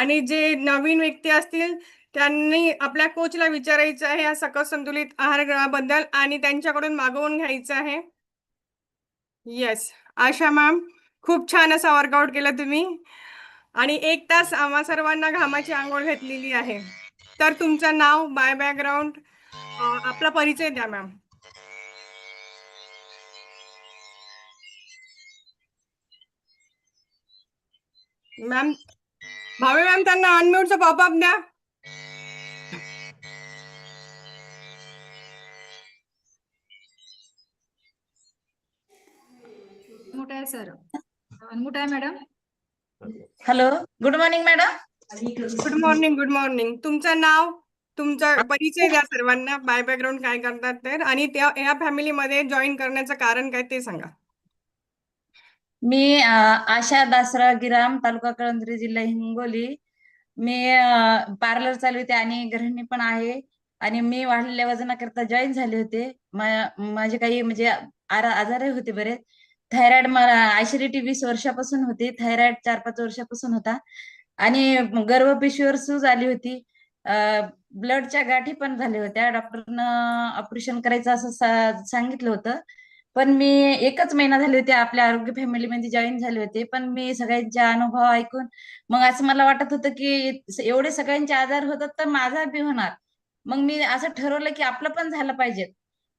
आणि जे नवीन व्यक्ती असतील त्यांनी आपल्या कोचला विचारायचं आहे या सकस संतुलित आहारगृहाबद्दल आणि त्यांच्याकडून मागवून घ्यायचं आहे. येस आशा मॅम खूप छान असा वर्कआउट केला तुम्ही. आणि एक तास आम्हा सर्वांना घामाची आंघोळ घेतलेली आहे. तर तुमचं नाव बाय बॅकग्राऊंड आपला परिचय द्या मॅम मॅम भावे मॅम त्यांना अनम्यूटचा पॉपअप द्या. मोठा आहे सर मोठा आहे madam hello good morning madam good morning good morning तुमचं नाव तुमचा परिचय द्या सर्वांना. बाय बॅकग्राऊंड काय करतात तर आणि त्या ह्या फॅमिलीमध्ये जॉईन करण्याचं कारण काय ते सांगा. मी आशा दासरा गिराम तालुका कळंदरी जिल्हा हिंगोली. मी पार्लर चालवते आणि गृहिणी पण आहे. आणि मी वाढलेल्या वजनाकरता जॉईन झाले होते. माझे काही म्हणजे आरा- आजारही होते बरेच. थायरॉइड मला ऍसिडिटी वीस वर्षापासून होती. थायरॉइड चार पाच वर्षापासून होता. आणि गर्भपिशवीवर सूज आली होती. ब्लडच्या गाठी पण झाल्या होत्या. डॉक्टरनं ऑपरेशन करायचं असं सांगितलं होतं. पण मी एकच महिना झाले होते आपल्या आरोग्य फॅमिलीमध्ये जॉईन झाले होते. पण मी सगळ्यांचे अनुभव ऐकून मग असं मला वाटत होतं की एवढे सगळ्यांचे आजार होतात तर माझा बी होणार. मग मी असं ठरवलं की आपलं पण झालं पाहिजे.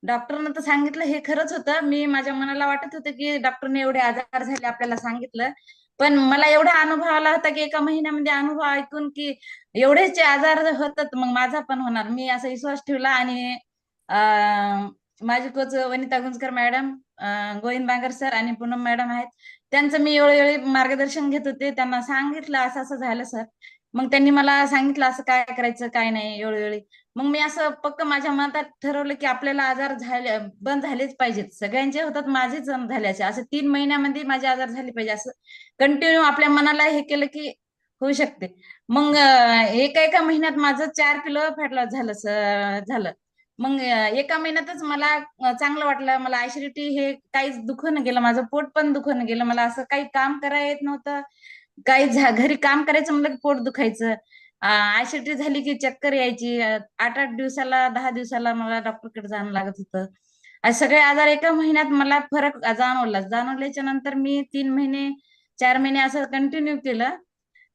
डॉक्टरनं तर सांगितलं हे खरंच होतं. मी माझ्या मनाला वाटत होतं की डॉक्टरने एवढे आजार झाले आपल्याला सांगितलं. पण मला एवढा अनुभव आला होता की एका महिन्यामध्ये अनुभव ऐकून की एवढेचे आजार होतात मग माझा पण होणार. मी असा विश्वास ठेवला आणि माझे coach Vanita Gunjkar madam Govind Bangar sir आणि पूनम मॅडम आहेत. त्यांचं मी वेळोवेळी मार्गदर्शन घेत होते. त्यांना सांगितलं असं असं झालं सर. मग त्यांनी मला सांगितलं असं काय करायचं काय नाही वेळोवेळी. मग मी असं पक्क माझ्या मनात ठरवलं की आपल्याला आजार झाले बंद झालेच पाहिजेत. सगळ्यांचे होतात माझेच झाल्याचे असं. तीन महिन्यामध्ये माझे आजार झाले पाहिजे. असं कंटिन्यू आपल्या मनाला हे केलं की होऊ शकते. मग एका एका महिन्यात माझं चार किलो फॅट लॉस झालं झालं. मग एका महिन्यातच मला चांगलं वाटलं. मला ऍसिडिटी हे काहीच दुखणं गेलं. माझं पोट पण दुखणं गेलं. मला असं काही काम करायला येत नव्हतं. काही घरी काम करायचं म्हणलं की पोट दुखायचं. ऍसिडिटी झाली की चक्कर यायची. आठ आठ दिवसाला दहा दिवसाला मला डॉक्टरकडे जाणं लागत होतं. सगळे आजार एका महिन्यात मला फरक जाणवला. जाणवल्याच्या नंतर मी तीन महिने चार महिने असं कंटिन्यू केलं.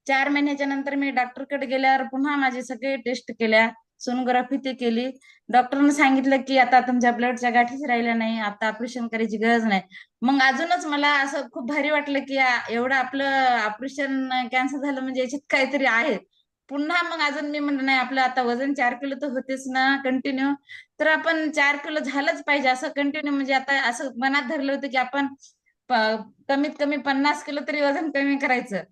चार महिन्याच्या नंतर मी डॉक्टरकडे गेल्यावर पुन्हा माझे सगळे टेस्ट केल्या. सोनोग्राफी ते केली डॉक्टरने सांगितलं की आता तुमच्या ब्लडच्या गाठीच राहिल्या नाही आता ऑपरेशन करायची गरज नाही. मग अजूनच मला असं खूप भारी वाटलं की एवढं आपलं ऑपरेशन कॅन्सर झालं म्हणजे याच्यात काहीतरी आहे. पुन्हा मग अजून मी म्हणलं नाही आपलं आता वजन चार किलो तर होतेच ना कंटिन्यू तर आपण चार किलो झालंच पाहिजे असं कंटिन्यू म्हणजे आता असं मनात धरलं होतं की आपण कमीत कमी पन्नास किलो तरी वजन कमी करायचं.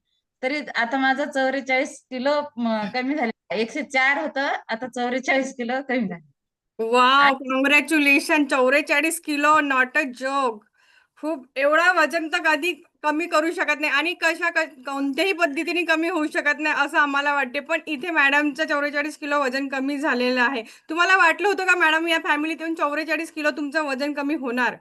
तरी आता माझं चौवेचाळीस किलो कमी झाले. एकशे चार होतं आता चौवेचाळीस किलो कमी झाले. वाव कॉंग्रॅच्युलेशन चौवेचाळीस किलो नॉट अ जोक खूप एवढा वजन तर कधी कमी करू शकत नाही आणि कशा कोणत्याही पद्धतीने कमी होऊ शकत नाही असं आम्हाला वाटते. पण इथे मॅडमचं चौवेचाळीस किलो वजन कमी झालेलं आहे. तुम्हाला वाटलं होतं का मॅडम या फॅमिलीत येऊन चौवेचाळीस किलो तुमचं वजन कमी होणार?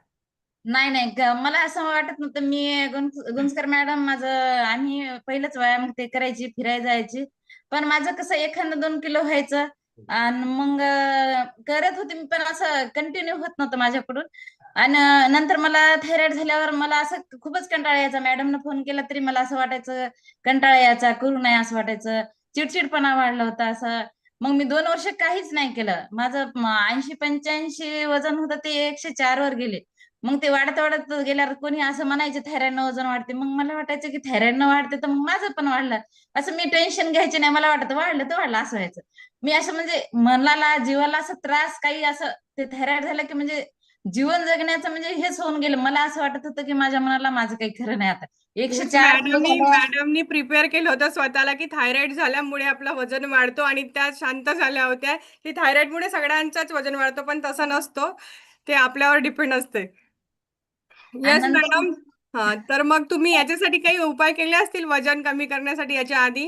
नाही नाही. ग- मला असं वाटत नव्हतं. मी गुंज- गुंजकर मॅडम माझं आम्ही पहिलंच व्यायाम ते करायची फिरायला जायची. पण माझं कसं एखादं दोन किलो व्हायचं आणि मग अं, करत होते मी पण असं कंटिन्यू होत नव्हतं माझ्याकडून. आणि नंतर मला थायरॉइड झाल्यावर मला असं खूपच कंटाळा यायचा. मॅडमनं फोन केला तरी मला असं वाटायचं कंटाळा यायचा करू नये असं वाटायचं. चिडचिडपणा वाढला होता असं. मग मी दोन वर्ष काहीच नाही केलं. माझं ऐंशी पंच्याऐंशी वजन होतं ते एकशे चार वर गेले. मग ते वाढत वाढत गेल्यावर कोणी असं म्हणायचे थायरॉइड वजन वाढते. मग मला वाटायचं की थायरॉइड न वाढते तर मग माझं पण वाढलं. असं मी टेन्शन घ्यायचे नाही. मला वाटत वाढलं तर वाढलं असं व्हायचं. मी असं म्हणजे मनाला जीवाला असं त्रास काही असं ते थायरॉइड झालं की म्हणजे जीवन जगण्याचं म्हणजे हेच होऊन गेलं. मला असं वाटत होतं की माझ्या मनाला माझं काही खरं नाही आता. एकशे चार. मॅडमनी प्रिपेअर केलं होतं स्वतःला की थायरॉइड झाल्यामुळे आपलं वजन वाढतो आणि त्या शांत झाल्या होत्या. की थायरॉइडमुळे सगळ्यांचाच वजन वाढतो पण तसं नसतो. ते आपल्यावर डिपेंड असते येस मॅडम हा तर मग तुम्ही याच्यासाठी काही उपाय केले असतील वजन कमी करण्यासाठी याच्या आधी?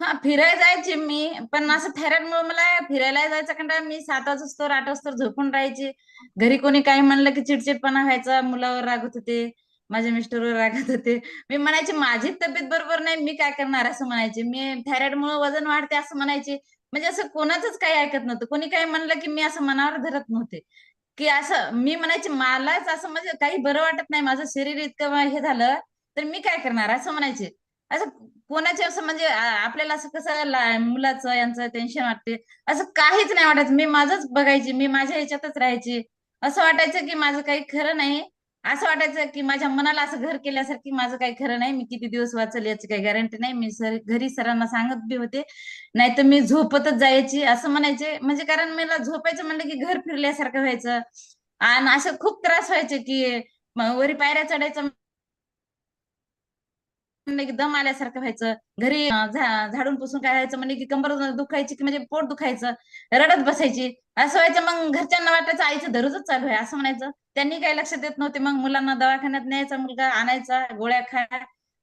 हा फिरायला जायचे मी पण असं थायरॉइड मुळे मला फिरायला जायचं कंटाळा मी सात वाजता आठ वाजता झोपून राहायचे. घरी कोणी काही म्हणलं की चिडचिडपणा व्हायचा मुलावर रागत होते माझे मिस्टर रागत होते मी म्हणायचे माझी तब्येत बरोबर नाही मी काय करणार असं म्हणायचे. मी थायरॉइड मुळे वजन वाढते असं म्हणायचे. म्हणजे असं कोणाचंच काही ऐकत नव्हतं. कोणी काही म्हणलं की मी असं मनावर धरत नव्हते. की असं मी म्हणायचे मलाच असं म्हणजे काही बरं वाटत नाही माझं शरीर इतकं हे झालं तर मी काय करणार? असं म्हणायचे. असं कोणाचे असं म्हणजे आपल्याला असं कसं मुलाचं यांचं टेन्शन वाटते? असं काहीच नाही वाटायचं मी माझंच बघायची मी माझ्या ह्याच्यातच राहायची. असं वाटायचं की माझं काही खरं नाही. असं वाटायचं की माझ्या मनाला असं घर केल्यासारखी माझं काही खरं नाही. मी किती दिवस वाचल याची काही गॅरंटी नाही. मी सर घरी सरांना सांगत बी होते. नाही तर मी झोपतच जायची. असं म्हणायचे. म्हणजे कारण मला झोपायचं म्हणलं की घर फिरल्यासारखं व्हायचं. आणि असं खूप त्रास व्हायचे की वरी पायऱ्या चढायचं म्हणलं की दम आल्यासारखं व्हायचं. घरी झाडून पुसून काय व्हायचं म्हणजे की कंबर दुखायची की म्हणजे पोट दुखायचं. रडत बसायची. असं व्हायचं. मग घरच्यांना वाटायचं आईचं दररोजच चालू आहे. असं म्हणायचं. त्यांनी काही लक्ष देत नव्हते. मग मुलांना दवाखान्यात न्यायचा मुलगा आणायचा गोळ्या खा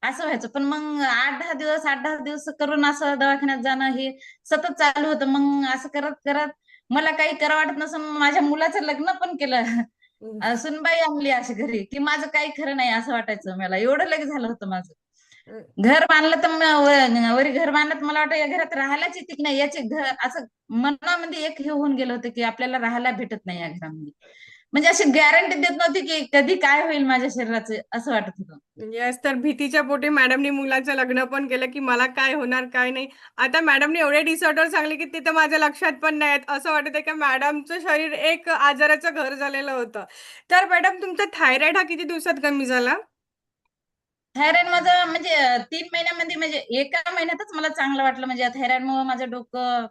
असं व्हायचं. पण मग आठ दहा दिवस आठ दहा दिवस करून असं दवाखान्यात जाणं हे सतत चालू होतं. मग असं करत करत मला काही करा वाटत नसून माझ्या मुलाचं लग्न पण केलं. सुनबाई आणली अशी घरी की माझं काही खरं नाही असं वाटायचं मला. एवढं लगेच झालं होतं माझं. घर बांधलं तर वरी घर बांधलं मला वाटतं या घरात राहायलाच येते की नाही? याचे घर असं मनामध्ये एक हे होऊन गेलं होतं की आपल्याला राहायला भेटत नाही या घरामध्ये. म्हणजे अशी गॅरंटी देत नव्हती की कधी काय होईल माझ्या शरीराचं असं वाटत होतं. येस तर भीतीच्या पोटी मॅडमनी मुलाचं लग्न पण केलं की मला काय होणार काय नाही. आता मॅडमने एवढे डिसऑर्डर सांगले की ते तर माझ्या लक्षात पण नाही आहेत असं वाटत आहे की मॅडमचं शरीर एक आजाराचं घर झालेलं होतं. तर मॅडम तुमचा थायरॉइड हा किती दिवसात कमी झाला? थायरॉइड माझं म्हणजे तीन महिन्यामध्ये म्हणजे एका महिन्यातच मला चांगलं वाटलं. म्हणजे थायरॉइड मुळे माझं डोकं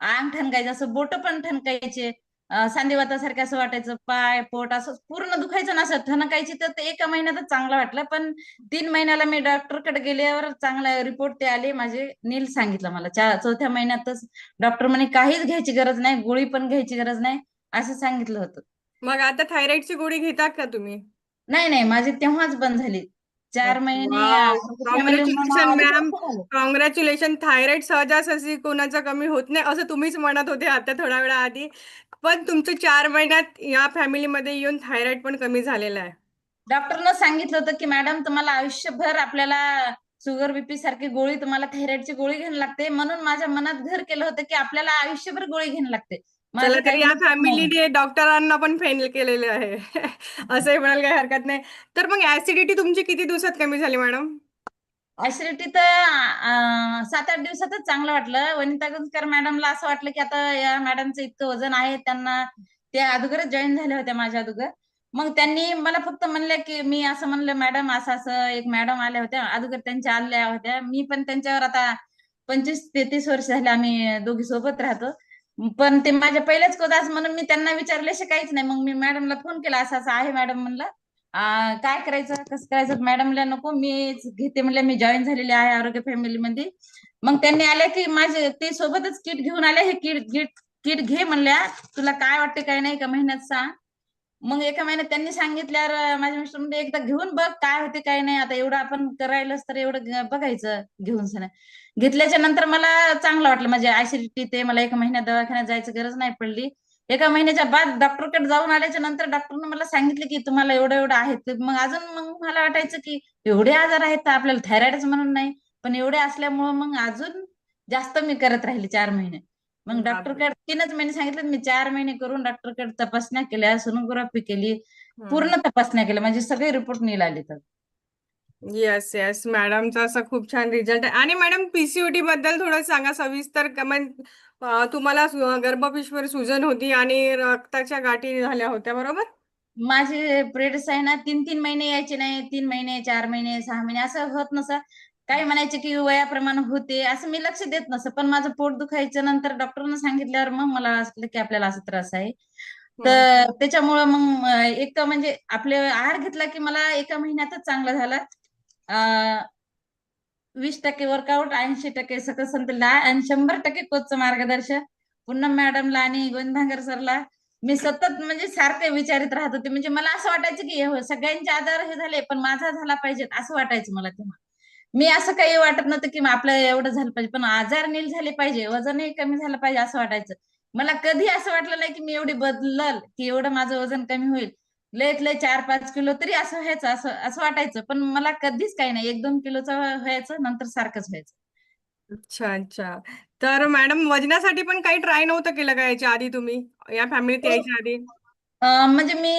अंग ठणकायचं असं बोट पण ठणकायचे. सांधेवातासारखं असं वाटायचं पाय पोट असं पूर्ण दुखायचं ना असं. ठणकायची तर ते एका महिन्यातच चांगलं वाटलं. पण तीन महिन्याला मी डॉक्टरकडे गेल्यावर चांगला रिपोर्ट ते आले. माझे नील सांगितलं मला चा- चौथ्या महिन्यातच डॉक्टर म्हणे काहीच घ्यायची गरज नाही गोळी पण घ्यायची गरज नाही असं सांगितलं होतं. मग आता थायरॉइडची गोळी घेतात का तुम्ही? नाही नाही माझी तेव्हाच बंद झाली. चार महिने. बंद झालं. कॉंग्रॅच्युलेशन थायरॉइड सहजासहजी कोणाचा कमी होत नाही असं तुम्हीच म्हणत होते आता थोड्या वेळा आधी. पण तुमचं चार महिन्यात या फॅमिलीमध्ये येऊन थायरॉइड पण कमी झालेला आहे. डॉक्टरनं सांगितलं होतं की मॅडम तुम्हाला आयुष्यभर आपल्याला शुगर बीपी सारखी गोळी तुम्हाला थायरॉइडची गोळी घ्यायला लागते. म्हणून माझ्या मनात घर केलं होतं की आपल्याला आयुष्यभर गोळी घ्यायला लागते. चला तर काही या. फॅमिलीने डॉक्टरांना पण फेल केलेले आहे. असंही म्हणाल काही हरकत नाही. तर मग ऍसिडिटी तुमची किती दिवसात कमी झाली मॅडम ऍसिडिटी तर अं, सात आठ दिवसातच चांगलं वाटलं. वनिता गुंजकर मॅडमला असं वाटलं की आता या मॅडमचं इतकं वजन आहे त्यांना त्या अगोदरच जॉईन झाल्या होत्या माझ्या अगोदर मग त्यांनी मला फक्त म्हणले की मी असं म्हणलं मॅडम असं असं एक मॅडम आल्या होत्या. अगोदर त्यांच्या आल्या होत्या. मी पण त्यांच्यावर आता पंचवीस ते तीस वर्ष झाले आम्ही दोघी सोबत राहतो. पण ते माझ्या पहिल्याच कोदास म्हणून मी त्यांना विचारल्याशी काहीच नाही. मग मी मॅडमला फोन केला असं असं आहे मॅडम म्हणलं. काय करायचं कसं करायचं? मॅडमला नको मी घेते म्हणलं मी जॉईन झालेली आहे आरोग्य फॅमिलीमध्ये मग त्यांनी आल्या की माझे ते सोबतच किट घेऊन आले हे किट किट किट घे म्हणल्या. तुला काय वाटते काय नाही का? महिन्यात सांग. मग एका महिन्यात त्यांनी सांगितल्यावर माझ्या मिस्टर म्हणजे एकदा घेऊन बघ काय होते काय नाही. आता एवढं आपण करायलाच तर एवढं बघायचं घेऊन सण. घेतल्याच्या नंतर मला चांगलं वाटलं. म्हणजे ऍसिडिटी ते मला एका महिन्यात दवाखान्यात जायची गरज नाही पडली. एका महिन्याच्या बाद डॉक्टरकडे जाऊन आल्याच्यानंतर डॉक्टरने मला सांगितलं की तुम्हाला एवढं एवढं आहेत मग अजून मग मला वाटायचं की एवढे आजार आहेत तर आपल्याला थायरॉइडच म्हणून नाही पण एवढे असल्यामुळं मग अजून जास्त मी करत राहिले चार महिने. मग. डॉक्टरकडे तीनच महिने सांगितलं मी चार महिने करून डॉक्टरकडे तपासण्या केल्या सोनोग्राफी केली पूर्ण तपासण्या केल्या म्हणजे सगळे रिपोर्ट नील आले तर. येस येस मॅडमचा असा खूप छान रिझल्ट आहे. आणि मॅडम पीसीओडी बद्दल थोडं सांगा सविस्तर कमेंट तुम्हाला गर्भपिशवीवर सुजन होती आणि रक्ताच्या गाठी झाल्या होत्या बरोबर? माझे पिरियड्स आहे ना तीन तीन महिने यायचे नाही तीन महिने चार महिने सहा महिने असं होत नसं. काही म्हणायचे की वयाप्रमाणे होते असं मी लक्ष देत नसं पण माझं पोट दुखायचं नंतर डॉक्टरनं सांगितल्यावर मग मला असलं की आपल्याला असं त्रास आहे. तर त्याच्यामुळं मग एक तर म्हणजे आपले आहार घेतला की मला एका महिन्यातच चांगला झाला. वीस टक्के वर्कआउट ऐंशी टक्के सकल संतुलन. आणि शंभर टक्के कोचचं मार्गदर्शन. पूनम मॅडमला आणि गोविंद सरला मी सतत म्हणजे सारखे विचारित राहत होते. म्हणजे मला असं वाटायचं की हे सगळ्यांचे आजार हे झाले पण माझा झाला पाहिजे असं वाटायचं मला तेव्हा. मी असं काही वाटत नव्हतं की आपलं एवढं झालं पाहिजे पण आजार नील झाले पाहिजे वजनही कमी झालं पाहिजे असं वाटायचं. मला कधी असं वाटलं नाही की मी एवढी बदलल की एवढं माझं वजन कमी होईल. लयत लय चार पाच किलो तरी असं व्हायचं असं असं वाटायचं पण मला कधीच काही नाही एक दोन किलोचं व्हायचं नंतर सारखंच व्हायचं. अच्छा अच्छा. तर मॅडम वजनासाठी पण काही ट्राय नव्हतं केलं का याच्या आधी तुम्ही? या फॅमिलीत हो. यायच्या आधी? म्हणजे मी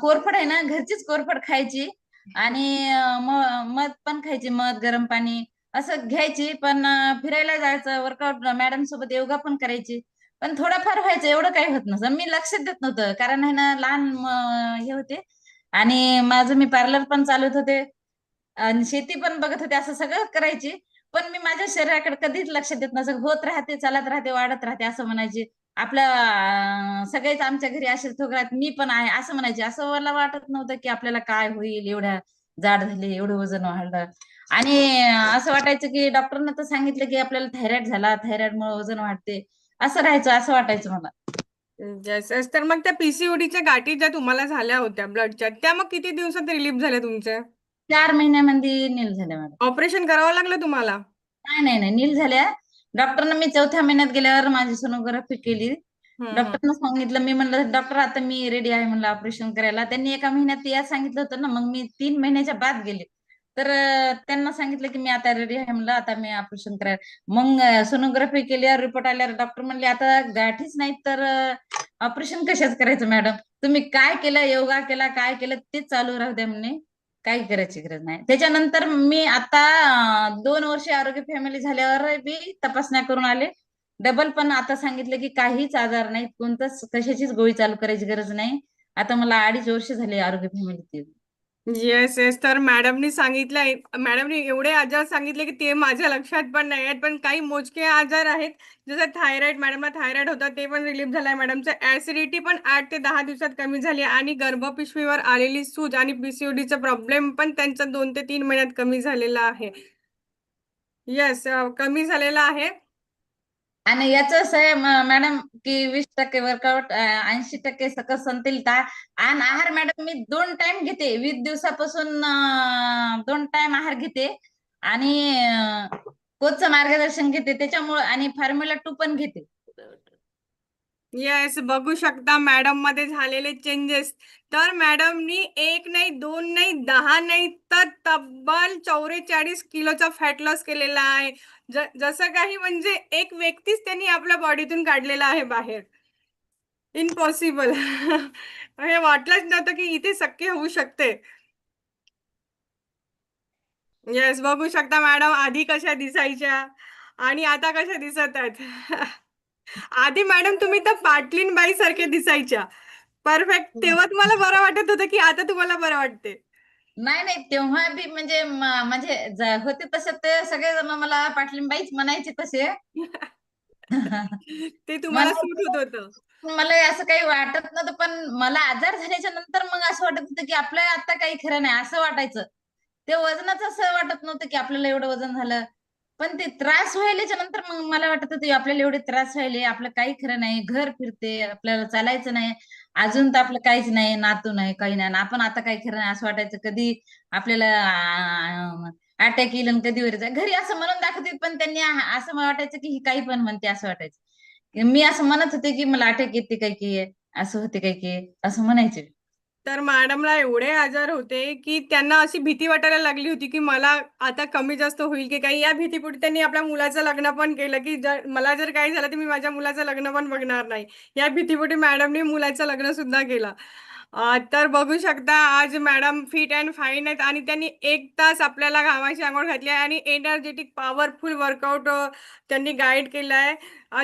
कोरफड आहे ना घरचीच कोरफड खायची. आणि मध पण खायची मध गरम पाणी असं घ्यायची पण फिरायला जायचं वर्कआउट मॅडम सोबत योगा पण करायची. पण थोडंफार व्हायचं एवढं काही होत नव्हतं मी लक्ष देत नव्हतं कारण आहे ना लहान हे होते. आणि माझं मी पार्लर पण चालवत होते. आणि शेती पण बघत होते असं सगळं करायची. पण मी माझ्या शरीराकडे कधीच लक्ष देत नसं. होत राहते चालत राहते वाढत राहते असं म्हणायचे. आपल्या अं, सगळेच आमच्या घरी असे थोकरात मी पण आहे असं म्हणायचे. असं मला वाटत नव्हतं की आपल्याला काय होईल एवढ्या जाड झाले एवढं वजन वाढलं. आणि असं वाटायचं की डॉक्टरनं तर सांगितलं की आपल्याला थायरॉइड झाला थायरॉइडमुळे वजन वाढते. असं राहायचं असं वाटायचं मला. येस येस तर मग त्या पीसीओडीच्या गाठी ज्या तुम्हाला झाल्या होत्या ब्लडच्या त्या मग किती दिवसात रिलीफ झाल्या तुमच्या? चार महिन्यामध्ये नील झाल्या मॅडम. ऑपरेशन करावं लागलं तुम्हाला? नाही नाही नाही. नील झाल्या. डॉक्टरनं मी चौथ्या महिन्यात गेल्यावर माझी सोनोग्राफी केली. डॉक्टरनं सांगितलं मी म्हणलं डॉक्टर आता मी रेडी आहे म्हणलं ऑपरेशन करायला. त्यांनी एका महिन्यात या सांगितलं होतं ना मग मी तीन महिन्याच्या बाद गेले. तर त्यांना सांगितलं की मी आता रेडी आहे म्हणलं आता मी ऑपरेशन करायला. मग सोनोग्राफी केल्यावर रिपोर्ट आल्यावर डॉक्टर म्हणले आता गाठीच नाहीत तर ऑपरेशन कशाच करायचं मॅडम तुम्ही काय केलं? योगा केला काय केलं? तेच चालू राहू द्या म्हणे. काही करायची गरज नाही. त्याच्यानंतर मी आता दोन वर्षे आरोग्य फॅमिली झाल्यावर बी तपासण्या करून आले. डबल पण आता सांगितलं की काहीच आजार नाही कोणतंच कशाचीच गोळी चालू करायची गरज नाही. आता मला अडीच वर्ष झाले आरोग्य फॅमिलीत येस येस तर मॅडमनी सांगितलंय मॅडमनी एवढे आजार सांगितले की ते माझ्या लक्षात पण नाही आहेत. पण काही मोजके आजार आहेत. जसं थायरॉइड मॅडमला थायरॉइड होता ते पण रिलीफ झालाय. मॅडमचं ऍसिडिटी पण आठ ते दहा दिवसात कमी झाली आणि गर्भपिशवीवर आलेली सूज आणि पीसीओडीचा प्रॉब्लेम पण त्यांचा दोन ते तीन महिन्यात कमी झालेला आहे. येस कमी झालेला आहे. आणि याचं असं आहे मॅडम की वीस टक्के वर्कआउट ऐंशी टक्के सकस संतुलित आणि आहार मॅडम मी दोन टाइम घेते. वीस दिवसापासून दोन टाइम आहार घेते. आणि कोच कोचचं मार्गदर्शन घेते. त्याच्यामुळे आणि फॉर्म्युला टू पण घेते. येस बघू शकता मॅडममध्ये झालेले चेंजेस तर मॅडमनी एक नाही दोन नाही दहा नाही तर तब्बल चौवेचाळीस किलोचा फॅट लॉस केलेला आहे. जसं काही म्हणजे एक व्यक्तीच त्यांनी आपल्या बॉडीतून काढलेला आहे बाहेर. इम्पॉसिबल हे वाटलंच नव्हतं की इथे शक्य होऊ शकते. येस बघू शकता मॅडम आधी कशा दिसायच्या आणि आता कशा दिसत आहेत. आधी मॅडम तुम्ही तर पाटलीन बाई सारखे दिसायच्या. परफेक्ट तेव्हा तुम्हाला बरं वाटत होतं की आता तुम्हाला बरं वाटते नाही नाही तेव्हा बी म्हणजे म- म्हणजे ज- होते तसे ते सगळे जण मला पाटलीबाईच म्हणायचे तसे. ते तुम्हाला मला सूट होत होतं. मला असं काही वाटत नव्हतं पण मला आजार झाल्याच्यानंतर मग असं वाटत होतं की आपलं आता काही खरं नाही असं वाटायचं. ते वजनाचं असं वाटत नव्हतं की आपल्याला एवढं वजन झालं. पण ते त्रास व्हायल्याच्या नंतर मग मला वाटत होतं की आपल्याला एवढे त्रास व्हायले आपलं काही खरं नाही घर फिरते आपल्याला चालायचं नाही. अजून तर आपलं काहीच नाही नातू नाही काही नाही. आणि आपण आता काय खरं नाही असं वाटायचं कधी आपल्याला अटॅक येईल आणि कधी वर घरी असं म्हणून दाखवते पण त्यांनी असं मला वाटायचं की ही काही पण म्हणते असं वाटायचं. मी असं म्हणत होते की मला अटॅक येते काय की असं होते काय की असं म्हणायचे. तर मॅडमला एवढे आजार होते की त्यांना अशी भीती वाटायला लागली होती की मला आता कमी जास्त होईल की काही. या भीतीपुढे त्यांनी आपल्या मुलाचं लग्न पण केलं की जर मला जर काही झालं तर मी माझ्या मुलाचं लग्न पण बघणार नाही. या भीतीपुढे मॅडमने मुलाचं लग्न सुद्धा केलं. तर बघू शकता आज मॅडम फिट अँड फाईन आहेत आणि त्यांनी एक तास आपल्याला घामाची आंघोळ घातली आहे आणि एनर्जेटिक पॉवरफुल वर्कआउट त्यांनी गाईड केलं आहे.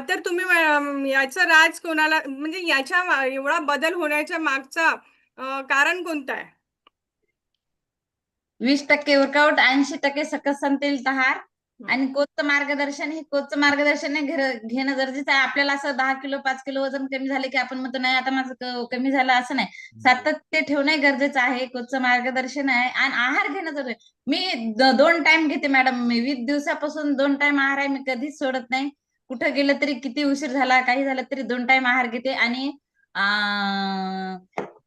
तर तुम्ही याचं राज कोणाला म्हणजे याच्या एवढा बदल होण्याच्या मागचा कारण कोणतं आहे? वीस टक्के वर्कआउट ऐंशी टक्के सकस संतुलित आहार आणि कोचचं मार्गदर्शन हे कोचचं मार्गदर्शन हे घर- घेणं गरजेचं आहे. आपल्याला असं दहा किलो पाच किलो वजन कमी झाले की आपण म्हणतो नाही आता माझं कमी झालं असं नाही. सातत्य ठेवणं गरजेचं आहे. कोचचं मार्गदर्शन आहे? आणि आहार घेणं जरुरी आहे. मी दोन टाइम घेते मॅडम मी वीस दिवसापासून दोन टाइम आहार आहे. मी कधीच सोडत नाही. कुठं गेलं तरी किती उशीर झाला काही झालं तरी दोन टाइम आहार घेते. आणि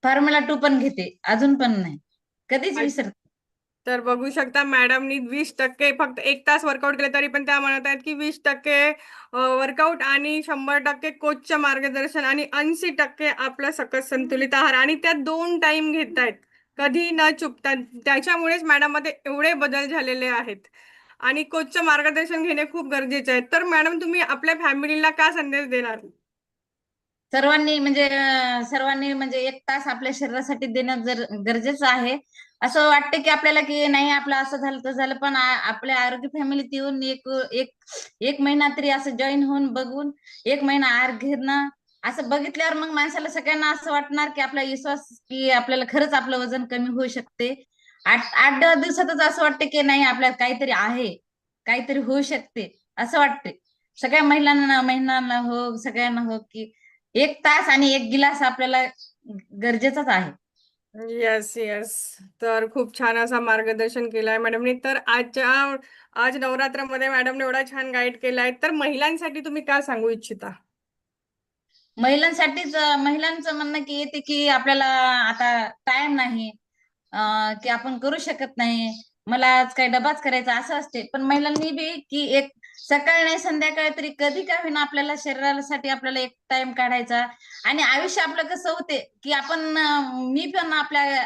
फॉर्म्युला टू पण घेते अजून पण नाही. कधीच. विसरत. तर बघू शकता मॅडमनी वीस टक्के फक्त एक तास वर्कआउट केले तरी पण त्या म्हणत आहेत की वीस टक्के वर्कआउट आणि शंभर टक्के कोचचं मार्गदर्शन आणि ऐंशी टक्के आपलं सकस संतुलित आहार. आणि त्या दोन टाइम घेत आहेत. कधी न चुकता त्याच्यामुळेच मॅडममध्ये एवढे बदल झालेले आहेत. आणि कोचचं मार्गदर्शन घेणे खूप गरजेचे आहे. तर मॅडम तुम्ही आपल्या फॅमिलीला काय संदेश देणार? सर्वांनी म्हणजे सर्वांनी म्हणजे एक तास आपल्या शरीरासाठी देणं जर गरजेचं आहे. असं वाटतं की आपल्याला की नाही आपलं असं झालं तर झालं पण आपल्या आरोग्य फॅमिलीत येऊन एक एक एक महिना तरी असं जॉईन होऊन बघून एक महिना आहार घेणं असं बघितल्यावर मग माणसाला सगळ्यांना असं वाटणार की आपला विश्वास की आपल्याला खरंच आपलं वजन कमी होऊ शकते. आठ आठ दहा दिवसातच असं वाटतं की नाही आपल्याला काहीतरी आहे काहीतरी होऊ शकते असं वाटते. सगळ्या महिलांना महिलांना हो सगळ्यांना हो की एक तास आणि एक गिलास आपल्याला गरजेचाच आहे. येस येस तर खूप छान असा मार्गदर्शन केलं आहे मॅडमने. तर आजच्या आज नवरात्रामध्ये मॅडमने एवढा छान गाईड केला आहे तर महिलांसाठी तुम्ही काय सांगू इच्छिता? महिलांसाठीच महिलांचं म्हणणं की येते की आपल्याला आता टाइम नाही की आपण करू शकत नाही. मला आज काही डबाच करायचा असं असते. पण महिलांनी बी की एक सकाळ नाही संध्याकाळ तरी कधी का होईना आपल्याला शरीरासाठी आपल्याला एक टाइम काढायचा. आणि आयुष्य आपलं कसं होते की आपण मी पण आपल्या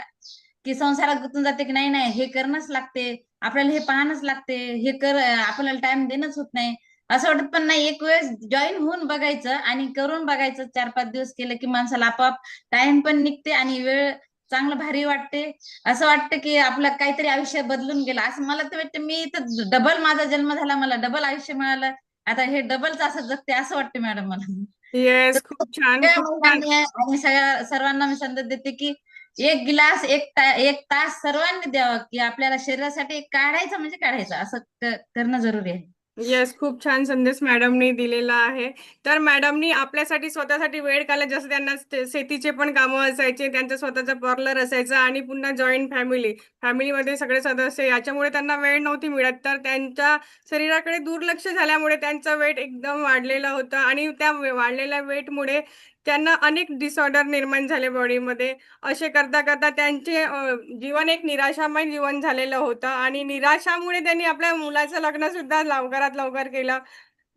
की संसारात गुंतून जाते की नाही नाही हे करणंच लागते. आपल्याला हे पाहणंच लागते. हे कर आपल्याला टाइम देणंच होत नाही. असं वाटत पण नाही. एक वेळेस जॉईन होऊन बघायचं आणि करून बघायचं. चार पाच दिवस केलं की माणसाला आपोआप टाइम पण निघते आणि वेळ चांगलं भारी वाटते. असं वाटतं की आपलं काहीतरी आयुष्य बदलून गेलं. असं मला तर वाटतं मी तर डबल माझा जन्म झाला मला डबल आयुष्य मिळालं. आता हे डबलच असं जगते असं वाटतं मॅडम मला. येस खूप छान आणि सगळ्या सर्वांना मी संदेश देते की एक गिलास एक ता, एक तास सर्वांनी द्यावा की आपल्याला शरीरासाठी काढायचं म्हणजे काढायचं. असं करणं जरुरी आहे. येस खूप छान संदेश मॅडमनी दिलेला आहे. तर मॅडमनी आपल्यासाठी स्वतःसाठी वेळ काढला जसं त्यांना शेतीचे पण कामं असायचे त्यांचं स्वतःचं पार्लर असायचं आणि पुन्हा जॉईंट फॅमिली फॅमिलीमध्ये सगळे सदस्य याच्यामुळे त्यांना वेळ नव्हती मिळत. तर त्यांच्या शरीराकडे दुर्लक्ष झाल्यामुळे त्यांचं वेट एकदम वाढलेलं होतं आणि त्या वाढलेल्या वेटमुळे त्यांना अनेक डिसऑर्डर निर्माण झाले बॉडीमध्ये असे करता करता त्यांचे जीवन एक निराशामय जीवन झालेलं होतं आणि निराशामुळे त्यांनी आपल्या मुलाचं लग्न सुद्धा लवकरात लवकर केलं.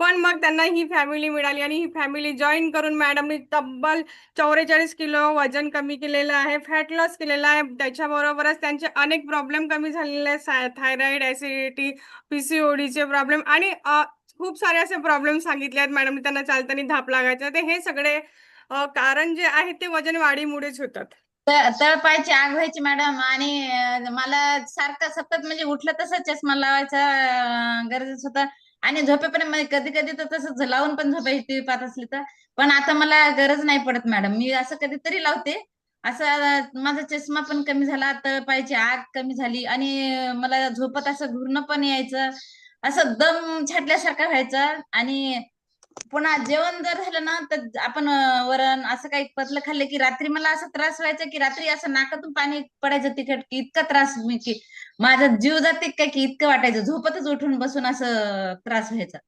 पण मग त्यांना ही फॅमिली मिळाली आणि ही फॅमिली जॉईन करून मॅडमनी तब्बल चौवेचाळीस किलो वजन कमी केलेलं आहे फॅट लॉस केलेला आहे. त्याच्याबरोबरच त्यांचे अनेक प्रॉब्लेम कमी झालेले आहेत. थायरॉइड ऍसिडिटी पीसीओडीचे प्रॉब्लेम आणि खूप सारे असे प्रॉब्लेम सांगितले आहेत मॅडमने त्यांना चालताना धाप लागायचं. ते हे सगळे कारण जे आहे ते वजन वाढीमुळेच होतात. तळपायची आग व्हायची मॅडम आणि मला सारखं सतत म्हणजे उठलं तसं चष्मा लावायचा गरजेच होता. होतं आणि झोपेपर्यंत म्हणजे कधी कधी तर तसंच लावून पण झोपायची पाहत असली तर. पण आता मला गरज नाही पडत मॅडम. मी असं कधीतरी लावते. असं माझा चष्मा पण कमी झाला तळपायची आग कमी झाली आणि मला झोपत असं घुरणं पण यायचं. असं दम छाटल्यासारखं व्हायचं आणि पुन्हा जेवण जर झालं ना तर आपण वरण असं काही पतलं खाल्लं की रात्री मला असं त्रास व्हायचा की रात्री असं नाकातून पाणी पडायचं तिखट की इतका त्रास मी की माझा जीव जाते काय की इतकं वाटायचं. झोपतच उठून बसून असं त्रास व्हायचा.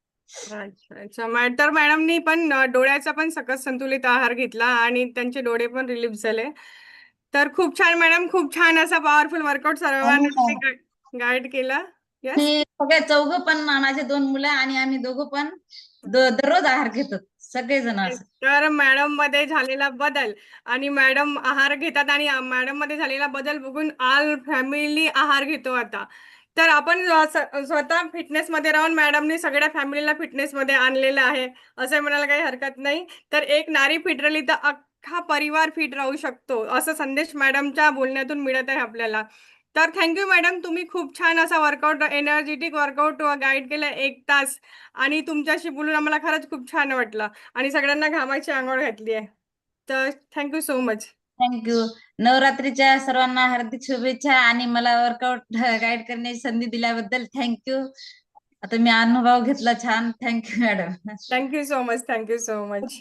अच्छा तर मॅडमनी पण डोळ्याचा पण सकस संतुलित आहार घेतला आणि त्यांचे डोळे पण रिलीफ झाले. तर खूप छान मॅडम खूप छान असा पॉवरफुल वर्कआउट सर्वांना गाईड केला. यस मी सगळे चौघं पण माझे दोन मुलं आणि आम्ही दोघं पण द- दररोज आहार घेतात सगळेजण असं. तर मॅडममध्ये झालेला बदल आणि मॅडम आहार घेतात आणि मॅडममध्ये झालेला बदल बघून ऑल फॅमिली आहार घेतो आता. तर आपण स्वतः फिटनेस मध्ये राहून मॅडमने सगळ्या फॅमिलीला फिटनेस मध्ये आणलेलं आहे. असं म्हणायला काही हरकत नाही. तर एक नारी फिट राहिली तर अख्खा परिवार फिट राहू शकतो. असा संदेश मॅडमच्या बोलण्यातून मिळत आहे आपल्याला. तर थँक्यू मॅडम तुम्ही खूप छान असा वर्कआउट एनर्जेटिक वर्कआउट गाईड केलं एक तास. आणि तुमच्याशी बोलून आम्हाला खरंच खूप छान वाटलं. आणि सगळ्यांना घामाची आंघोळ घातली आहे. तर थँक्यू सो मच थँक्यू नवरात्रीच्या सर्वांना हार्दिक शुभेच्छा आणि मला वर्कआउट गाईड करण्याची संधी दिल्याबद्दल थँक्यू आता मी अनुभव घेतला छान. Thank you madam thank you so much thank you so much